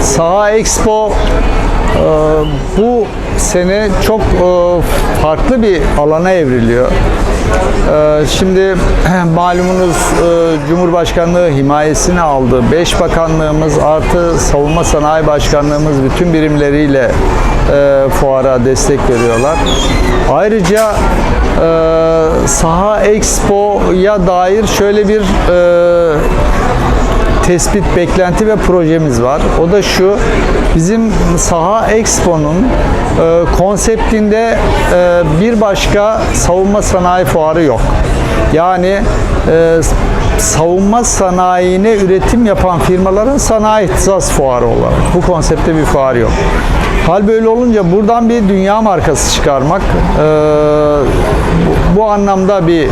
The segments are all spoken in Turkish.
Saha Expo e, bu sene çok e, farklı bir alana evriliyor. E, Şimdi malumunuz Cumhurbaşkanlığı himayesini aldı. Beş bakanlığımız artı Savunma Sanayi Başkanlığımız bütün birimleriyle fuara destek veriyorlar. Ayrıca Saha Expo'ya dair şöyle bir tespit, beklenti ve projemiz var. O da şu, bizim Saha Expo'nun e, konseptinde e, bir başka savunma sanayi fuarı yok. Yani e, savunma sanayine üretim yapan firmaların sanayi ihtisas fuarı olarak. Bu konsepte bir fuar yok. Hal böyle olunca buradan bir dünya markası çıkarmak, e, bu, bu anlamda bir e,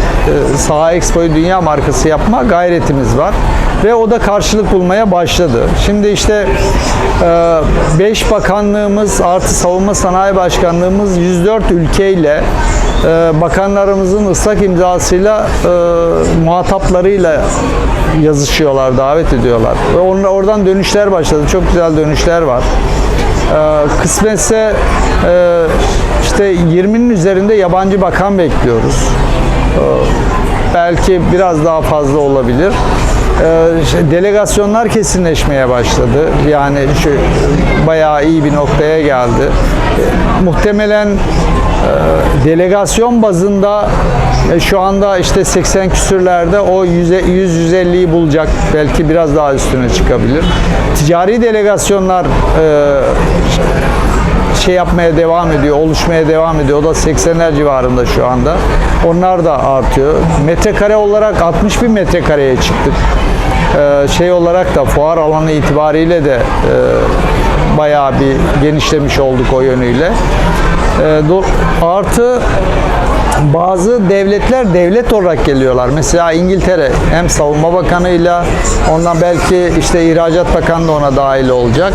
Saha Expo'yu dünya markası yapma gayretimiz var. Ve o da karşılık bulmaya başladı. Şimdi işte 5 bakanlığımız artı Savunma Sanayi Başkanlığımız 104 ülkeyle e, bakanlarımızın ıslak imzasıyla e, muhataplarıyla yazışıyorlar, davet ediyorlar. Ve oradan dönüşler başladı. Çok güzel dönüşler var. E, kısmetse e, işte 20'nin üzerinde yabancı bakan bekliyoruz. E, belki biraz daha fazla olabilir. Ee, şey, delegasyonlar kesinleşmeye başladı. Yani şu bayağı iyi bir noktaya geldi. Ee, muhtemelen e, delegasyon bazında e, şu anda işte 80 küsürlerde o 100-150'yi bulacak. Belki biraz daha üstüne çıkabilir. Ticari delegasyonlar e, şey yapmaya devam ediyor, oluşmaya devam ediyor. O da 80'ler civarında şu anda. Onlar da artıyor. Metrekare olarak 60 bin metrekareye çıktık. Ee, şey olarak da fuar alanı itibariyle de e, bayağı bir genişlemiş olduk o yönüyle. Ee, do- artı bazı devletler devlet olarak geliyorlar. Mesela İngiltere hem savunma bakanıyla ondan belki işte ihracat bakanı da ona dahil olacak.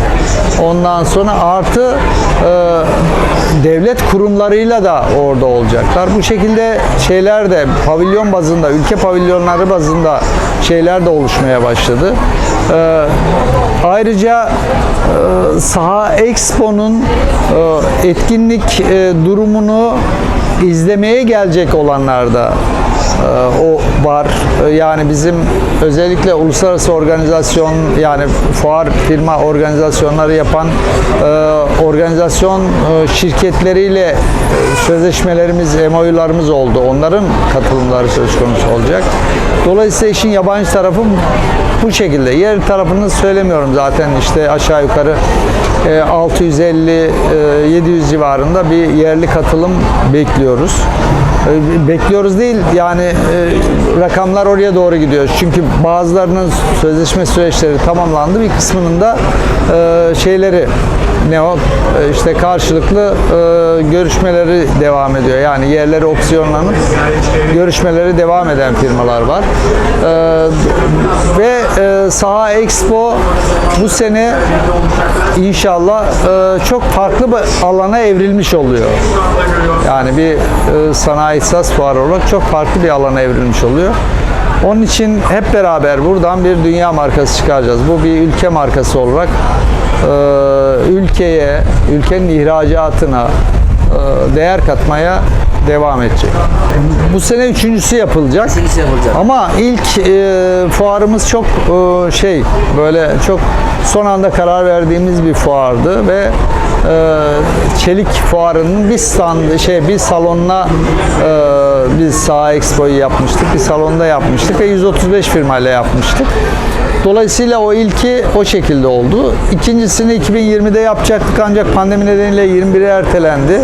Ondan sonra artı e, devlet kurumlarıyla da orada olacaklar. Bu şekilde şeyler de pavilyon bazında, ülke pavilyonları bazında şeyler de oluşmaya başladı. E, ayrıca e, Saha Expo'nun e, etkinlik e, durumunu izlemeye gelecek olanlar da o var. E, Yani bizim özellikle uluslararası organizasyon yani fuar firma organizasyonları yapan e, organizasyon e, şirketleriyle e, sözleşmelerimiz, MOU'larımız oldu. Onların katılımları söz konusu olacak. Dolayısıyla işin yabancı tarafı bu şekilde. Yer tarafını söylemiyorum zaten işte aşağı yukarı e, 650-700 civarında bir yerli katılım bekliyoruz. Bekliyoruz değil yani e, rakamlar oraya doğru gidiyor. Çünkü bazılarının sözleşme süreçleri tamamlandı. Bir kısmının da e, şeyleri ne o E, işte karşılıklı e, görüşmeleri devam ediyor. Yani yerleri opsiyonlanıp görüşmeleri devam eden firmalar var. Ve e, Saha Expo bu sene inşallah e, çok farklı bir alana evrilmiş oluyor. Yani bir e, sanayi ihsas fuarı olarak çok farklı bir alana evrilmiş oluyor. Onun için hep beraber buradan bir dünya markası çıkaracağız. Bu bir ülke markası olarak e, ülkeye, ülkenin ihracatına e, değer katmaya devam edecek. Bu sene üçüncüsü yapılacak. Üçüncüsü yapılacak. Ama ilk e, fuarımız çok e, şey böyle çok son anda karar verdiğimiz bir fuardı ve e, Çelik Fuarı'nın bir stand şey bir salonuna e, biz Saha Expo'yu yapmıştık. Bir salonda yapmıştık ve 135 firmayla yapmıştık. Dolayısıyla o ilki o şekilde oldu. İkincisini 2020'de yapacaktık ancak pandemi nedeniyle 21'e ertelendi.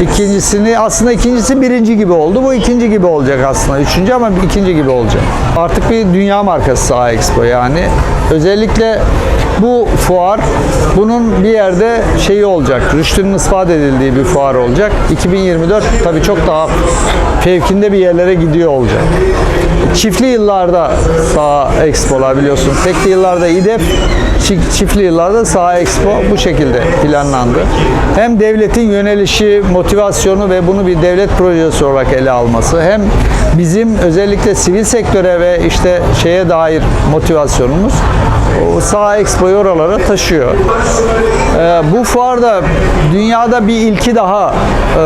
İkincisini aslında ikincisi birinci gibi oldu. Bu ikinci gibi olacak aslında. Üçüncü ama ikinci gibi olacak. Artık bir dünya markası Saha Expo yani. Özellikle bu fuar bunun bir yerde şeyi olacak. Rüştünün ispat edildiği bir fuar olacak. 2024 tabii çok daha fevkinde bir yerlere gidiyor olacak. Çiftli yıllarda Saha Expo'lar biliyorsun. Tekli yıllarda İDEF, çi- çiftli yıllarda Saha Expo bu şekilde planlandı. Hem devletin yönelişi, motivasyonu ve bunu bir devlet projesi olarak ele alması hem bizim özellikle sivil sektöre ve işte şeye dair motivasyonumuz o Sağ Expo'yu oralara taşıyor. Ee, bu fuarda dünyada bir ilki daha e,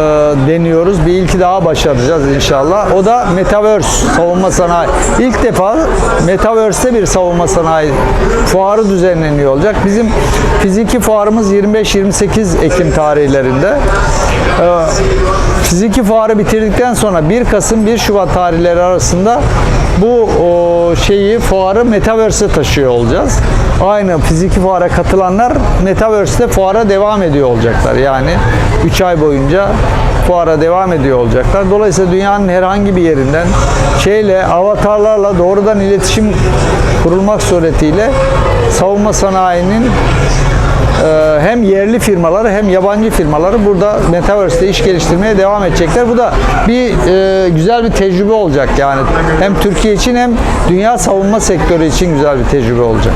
deniyoruz. Bir ilki daha başaracağız inşallah. O da Metaverse savunma sanayi. İlk defa Metaverse'te bir savunma sanayi fuarı düzenleniyor olacak. Bizim fiziki fuarımız 25-28 Ekim tarihlerinde. Ee, fiziki fuarı bitirdikten sonra 1 Kasım 1 Şubat tarihleri arasında bu o, şeyi fuarı Metaverse'e taşıyor olacağız. Aynı fiziki fuara katılanlar Metaverse'te fuara devam ediyor olacaklar. Yani 3 ay boyunca fuara devam ediyor olacaklar. Dolayısıyla dünyanın herhangi bir yerinden şeyle avatarlarla doğrudan iletişim kurulmak suretiyle savunma sanayinin hem yerli firmaları hem yabancı firmaları burada Metaverse'te iş geliştirmeye devam edecekler. Bu da bir e, güzel bir tecrübe olacak yani. Hem Türkiye için hem dünya savunma sektörü için güzel bir tecrübe olacak.